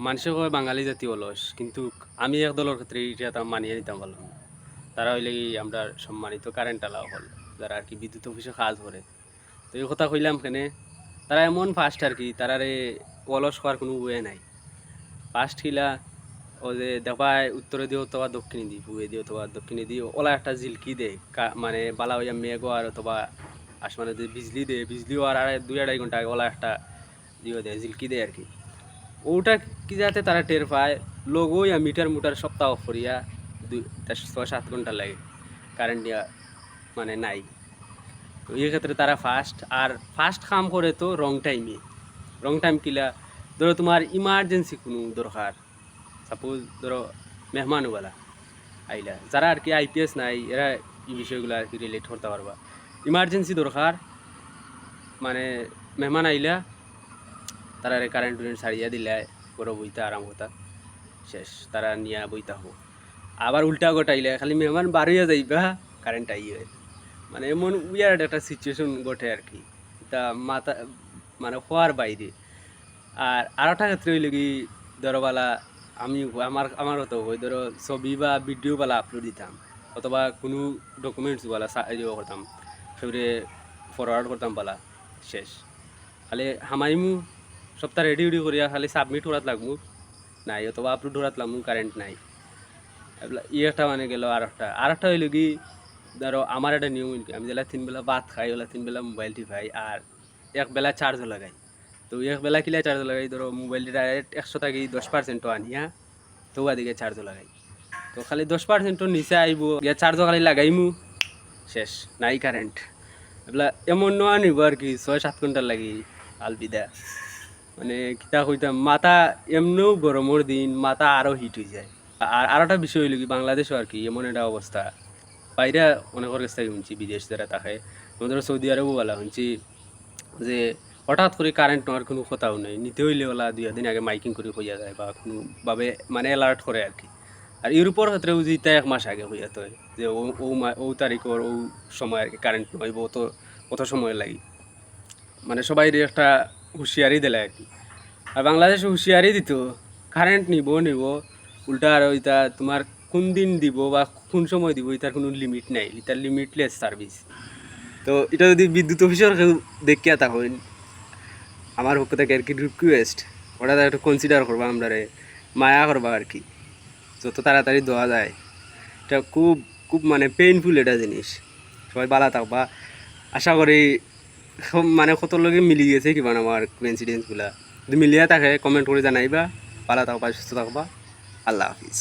মানুষে কয় বাঙালি জাতি অলস, কিন্তু আমি এক দলের ক্ষেত্রে এটা মানিয়ে নিতাম পারলাম তারা হইলে আমরা সম্মানিত কারেন্ট আলাও হল, যারা আর কি বিদ্যুৎ অফিসে কাজ করে। তো এই কথা কইলাম কেনে, তারা এমন ফাস্ট আর কি, তারা তারারে অলস হওয়ার কোনো ওয়ে নাই। ফাস্ট কিলা ও যে দেখায় উত্তরে দিও অথবা দক্ষিণে দিই পুয়ে দিও অথবা দক্ষিণে দিও ওলা একটা জিলকি দে কা- মানে বালা হইয়া মেঘ আর অথবা আসমানে যে বিজলি দে বিজলিও আর দুই আড়াই ঘণ্টা আগে ওলা একটা দিও দেয় জিলকি দেয় আর কি। ওটা কি যাতে তারা টের পায়? লোগো ইয়া মিটার মুটার সপ্তাহ করিয়া দুই ছয়, সাত ঘণ্টা লাগে। কারেন্ট মানে নাই। তো এই ক্ষেত্রে তারা ফাস্ট আর ফাস্ট কাম করে তো রং টাইমে রং টাইম কিলা? ধরো তোমার ইমার্জেন্সি কোনো দরকার। সাপোজ ধরো মেহমানওয়ালা আইলা। যারা আর কি আইপিএস নাই, এরা এই বিষয়গুলো আর কি রিলেট করতে পারবা। ইমার্জেন্সি দরকার। মানে মেহমান আইলা তারা কারেন্ট টুরেন্ট সারিয়া দিলে বড় বইতা আরাম হতা। শেষ, তারা নিয়া বইতা হব। আবার উল্টা গোটাইলে খালি মেহমান বাড়িয়া যাইবা কারেন্ট আইয়ে মানে এমন উইয়ার্ড একটা সিচুয়েশন ঘটে আর কি। তা মাথা মানে হওয়ার বাইরে। আর আর একটা ক্ষেত্রে হইলে কি ধরো বালা আমি, আমার, আমারও তো ওই ধরো ছবি বা ভিডিও বালা আপলোড দিতাম, অথবা কোনো ডকুমেন্টস বালা সা- ইয়ে করতাম সেগুলো ফরওয়ার্ড করতাম বালা, শেষ। খালি হামাইমু সপ্তাহ রেডি উডি করিয়া খালি সাবমিট করাত লাগবো। নাই, অথবা আপলোড করাত লাগবো কারেন্ট নাই। ই একটা মানে গেল আর একটা আর একটা হইল কি ধরো আমার একটা নিয়ম আমি যেলা তিন বেলা ভাত খাই ওলা তিন বেলা মোবাইল টিপাই আর এক বেলা চার্জও লাগাই। তো এক বেলা কিলা চার্জ লাগাই ধরো মোবাইলটা ডাইরেক্ট একশো থাকি দশ পার্সেন্টও আনিয়া, তো ওদিকে চার্জও লাগাই। তো খালি দশ পার্সেন্টর নিচে আইব গিয়া চার্জও খালি লাগাইমু। শেষ, নাই কারেন্ট এগুলা এমন নোয়া নিব আর কি ছয় সাত ঘণ্টা লাগি, আলবিদা। মানে কিতা কইতাম, মাথা এমনিও গরমের দিন, মাথা আরও হিট হয়ে যায়। আর আর একটা বিষয় হইল কি বাংলাদেশও আর কি, এমন একটা অবস্থা বাইরে অনেকের কাছ থেকে শুনছি, বিদেশ যারা থাকে আমাদের সৌদি আরবও বলা শুনছি যে, হঠাৎ করে কারেন্ট নেওয়ার কোনো কথাও নেই। নিতে হইলে ওলা দুই দিন আগে মাইকিং করে হইয়া যায় বা কোনোভাবে মানে অ্যালার্ট করে আর কি। আর ইউরোপের ক্ষেত্রেও যেটা এক মাস আগে হইয়া তো যে ও ও ও তারিখর ও সময় আর কি কারেন্ট নইব অত অত সময় লাগে। মানে সবাই একটা হুঁশিয়ারি দিলে আর কি। আর বাংলাদেশে হুঁশিয়ারি দিত কারেন্ট নিব নিব, উল্টা আর ওইটা তোমার কোন দিন দিব বা কোন সময় দিব, এটার কোনো লিমিট নাই, এটার লিমিটলেস সার্ভিস তো এটা যদি বিদ্যুৎ অফিসের কেউ দেখিয়া তখন আমার পক্ষ থেকে আর কি রিকোয়েস্ট ওটা একটু কনসিডার করবা আমরা মায়া করবা আর কি। যত তাড়াতাড়ি দেওয়া যায়, এটা খুব খুব মানে পেইনফুল এটা জিনিস। সবাই বালা থাকবা। আশা করি মানে কত লগে মিলি গেছে কিবা আমার কোইন্সিডেন্সগুলা মিলিয়া থাকে কমেন্ট করে জানাইবা, পালা থাকবা, সুস্থ থাকবা। আল্লাহ হাফিজ।